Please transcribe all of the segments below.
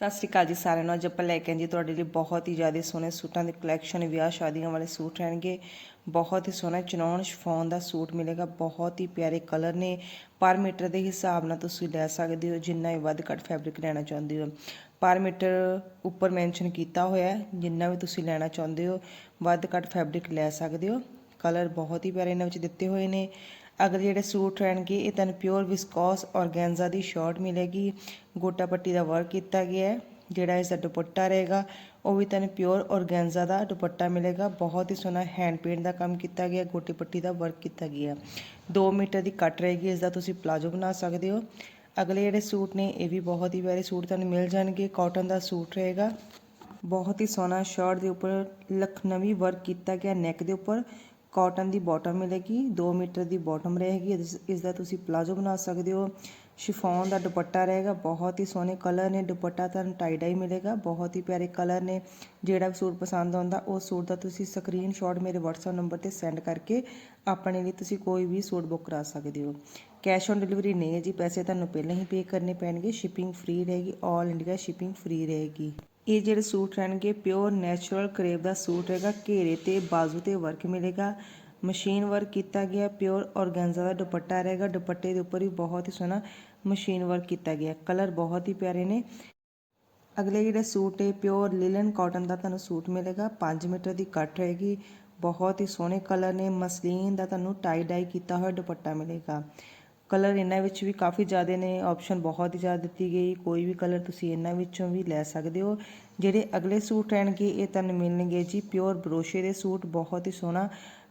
ਸਤਿ ਸ਼੍ਰੀ ਅਕਾਲ ਜੀ ਸਾਰਿਆਂ ਨੂੰ। ਅੱਜ ਆਪਾਂ ਲੈ ਕੇ ਆਏ ਜੀ ਤੁਹਾਡੇ ਲਈ ਬਹੁਤ ਹੀ ਜ਼ਿਆਦਾ ਸੋਹਣੇ ਸੂਟਾਂ ਦੇ ਕਲੈਕਸ਼ਨ ਵਿਆਹ ਸ਼ਾਦੀਆਂ ਵਾਲੇ ਸੂਟ ਰਹਿਣਗੇ। ਬਹੁਤ ਹੀ ਸੋਹਣਾ ਚਨੌਨ ਸ਼ਿਫੋਨ ਦਾ ਸੂਟ ਮਿਲੇਗਾ। ਬਹੁਤ ਹੀ ਪਿਆਰੇ ਕਲਰ ਨੇ। ਪਰ ਮੀਟਰ ਦੇ ਹਿਸਾਬ ਨਾਲ ਤੁਸੀਂ ਲੈ ਸਕਦੇ ਹੋ ਜਿੰਨਾ ਵੀ ਵੱਧ ਘੱਟ ਫੈਬਰਿਕ ਲੈਣਾ ਚਾਹੁੰਦੇ ਹੋ। ਪਰ ਮੀਟਰ ਉੱਪਰ ਮੈਂਸ਼ਨ ਕੀਤਾ ਹੋਇਆ ਹੈ, ਜਿੰਨਾ ਵੀ ਤੁਸੀਂ ਲੈਣਾ ਚਾਹੁੰਦੇ ਹੋ, ਵੱਧ ਘੱਟ ਫੈਬਰਿਕ ਲੈ ਸਕਦੇ ਹੋ। ਕਲਰ ਬਹੁਤ ਹੀ ਪਿਆਰੇ ਇਹਨਾਂ ਵਿੱਚ ਦਿੱਤੇ ਹੋਏ ਨੇ। ਅਗਰ ਜਿਹੜੇ ਸੂਟ ਰਹਿਣਗੇ, ਇਹ ਤੁਹਾਨੂੰ ਪਿਓਰ ਵਿਸਕੋਸ ਔਰਗੈਂਜ਼ਾ ਦੀ ਸ਼ਾਰਟ ਮਿਲੇਗੀ। ਗੋਟਾ ਪੱਟੀ ਦਾ ਵਰਕ ਕੀਤਾ ਗਿਆ ਹੈ, ਜਿਹੜਾ ਇਸ ਦਾ ਦੁਪੱਟਾ ਰਹੇਗਾ, ਉਹ ਵੀ ਤੁਹਾਨੂੰ ਪਿਓਰ ਔਰਗੈਂਜ਼ਾ ਦਾ ਦੁਪੱਟਾ ਮਿਲੇਗਾ। ਬਹੁਤ ਹੀ ਸੋਹਣਾ ਹੈਂਡ ਪੇਂਟ ਦਾ ਕੰਮ ਕੀਤਾ ਗਿਆ, ਗੋਟੀ ਪੱਟੀ ਦਾ ਵਰਕ ਕੀਤਾ ਗਿਆ। 2 ਮੀਟਰ ਦੀ ਕੱਟ ਰਹੇਗੀ, ਇਸ ਦਾ ਤੁਸੀਂ ਪਲਾਜੋ ਬਣਾ ਸਕਦੇ ਹੋ। ਅਗਲੇ ਜਿਹੜੇ ਸੂਟ ਨੇ, ਇਹ ਵੀ ਬਹੁਤ ਹੀ ਪਿਆਰੇ ਸੂਟ ਤੁਹਾਨੂੰ ਮਿਲ ਜਾਣਗੇ। ਕਾਟਨ ਦਾ ਸੂਟ ਰਹੇਗਾ। ਬਹੁਤ ਹੀ ਸੋਹਣਾ ਸ਼ਰਟ ਦੇ ਉੱਪਰ ਲਖਨਵੀ ਵਰਕ ਕੀਤਾ ਗਿਆ ਨੈਕ ਦੇ ਉੱਪਰ। ਕਾਟਨ ਦੀ ਬਾਟਮ ਮਿਲੇਗੀ 2 ਮੀਟਰ ਦੀ ਬਾਟਮ ਰਹੇਗੀ, ਇਸ ਇਸ ਦਾ ਤੁਸੀਂ ਪਲਾਜੋ ਬਣਾ ਸਕਦੇ ਹੋ। ਸ਼ਿਫੋਨ ਦਾ ਦੁਪੱਟਾ ਰਹੇਗਾ, ਬਹੁਤ ਹੀ ਸੋਹਣੇ ਕਲਰ ਨੇ, ਦੁਪੱਟਾ ਤੁਹਾਨੂੰ ਟਾਈ ਡਾਈ ਮਿਲੇਗਾ, ਬਹੁਤ ਹੀ ਪਿਆਰੇ ਕਲਰ ਨੇ। ਜਿਹੜਾ ਵੀ ਸੂਟ ਪਸੰਦ ਆਉਂਦਾ, ਉਹ ਸੂਟ ਦਾ ਤੁਸੀਂ ਸਕਰੀਨਸ਼ਾਟ ਮੇਰੇ WhatsApp ਨੰਬਰ ਤੇ ਸੈਂਡ ਕਰਕੇ ਆਪਣੇ ਲਈ ਤੁਸੀਂ ਕੋਈ ਵੀ ਸੂਟ ਬੁੱਕ ਕਰਾ ਸਕਦੇ ਹੋ। ਕੈਸ਼ ਔਨ ਡਿਲੀਵਰੀ ਨਹੀਂ ਹੈ ਜੀ, ਪੈਸੇ ਤੁਹਾਨੂੰ ਪਹਿਲਾਂ ਹੀ ਪੇ ਕਰਨੇ ਪੈਣਗੇ ਸ਼ਿਪਿੰਗ ਫ੍ਰੀ ਰਹੇਗੀ 올 ਇੰਡੀਆ ਸ਼ਿਪਿੰਗ ਫ੍ਰੀ ਰਹੇਗੀ। ਇਹ ਜਿਹੜੇ ਸੂਟ ਰਹਿਣਗੇ ਪਿਓਰ ਨੈਚੁਰਲ ਕਰੇਵ ਦਾ ਸੂਟ ਹੈਗਾ। ਘੇਰੇ ਤੇ ਬਾਜ਼ੂ ਤੇ ਵਰਕ ਮਿਲੇਗਾ। ਮਸ਼ੀਨ ਵਰਕ ਕੀਤਾ ਗਿਆ ਪਿਓਰ ਔਰਗੈਂਜ਼ਾ ਦਾ ਦੁਪੱਟਾ ਰਹੇਗਾ। ਦੁਪੱਟੇ ਦੇ ਉੱਪਰ ਵੀ ਬਹੁਤ ਹੀ ਸੋਹਣਾ ਮਸ਼ੀਨ ਵਰਕ ਕੀਤਾ ਗਿਆ। ਕਲਰ ਬਹੁਤ ਹੀ ਪਿਆਰੇ ਨੇ। ਅਗਲੇ ਜਿਹੜੇ ਸੂਟ ਹੈ ਪਿਓਰ ਲਿਲਨ ਕਾਟਨ ਦਾ ਤੁਹਾਨੂੰ ਸੂਟ ਮਿਲੇਗਾ। 5 ਮੀਟਰ ਦੀ ਕੱਟ ਰਹੇਗੀ। ਬਹੁਤ ਹੀ ਸੋਹਣੇ ਕਲਰ ਨੇ। ਮਸਲੀਨ ਦਾ ਤੁਹਾਨੂੰ ਟਾਈ ਡਾਈ ਕੀਤਾ ਹੋਇਆ ਦੁਪੱਟਾ ਮਿਲੇਗਾ। ਕਲਰ ਇਹਨਾਂ ਵਿੱਚ ਵੀ ਕਾਫੀ ਜ਼ਿਆਦਾ ਨੇ ਆਪਸ਼ਨ ਬਹੁਤ ਹੀ ਜ਼ਿਆਦਾ ਦਿੱਤੀ ਗਈ। ਕੋਈ ਵੀ ਕਲਰ ਤੁਸੀਂ ਇਹਨਾਂ ਵਿੱਚੋਂ ਵੀ ਲੈ ਸਕਦੇ ਹੋ। ਜਿਹੜੇ ਅਗਲੇ ਸੂਟ ਰਹਿਣਗੇ ਇਹ ਤੁਹਾਨੂੰ ਮਿਲਣਗੇ ਜੀ। ਪਿਓਰ ਬਰੋਸ਼ੇ ਦੇ ਸੂਟ, ਬਹੁਤ ਹੀ ਸੋਹਣਾ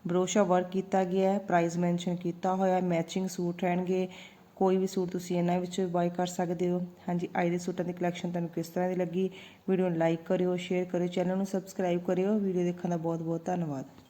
ਬਰੋਸ਼ਾ ਵਰਕ ਕੀਤਾ ਗਿਆ ਹੈ ਪ੍ਰਾਈਸ ਮੈਂਸ਼ਨ ਕੀਤਾ ਹੋਇਆ ਮੈਚਿੰਗ ਸੂਟ ਰਹਿਣਗੇ ਕੋਈ ਵੀ ਸੂਟ ਤੁਸੀਂ ਇਹਨਾਂ ਵਿੱਚੋਂ ਬਾਈ ਕਰ ਸਕਦੇ ਹੋ। ਹਾਂਜੀ, ਅੱਜ ਦੇ ਸੂਟਾਂ ਦੀ ਕਲੈਕਸ਼ਨ ਤੁਹਾਨੂੰ ਕਿਸ ਤਰ੍ਹਾਂ ਦੀ ਲੱਗੀ? ਵੀਡੀਓ ਨੂੰ ਲਾਈਕ ਕਰਿਓ ਸ਼ੇਅਰ ਕਰਿਓ ਚੈਨਲ ਨੂੰ ਸਬਸਕ੍ਰਾਈਬ ਕਰਿਓ। ਵੀਡੀਓ ਦੇਖਣ ਦਾ ਬਹੁਤ ਬਹੁਤ ਧੰਨਵਾਦ।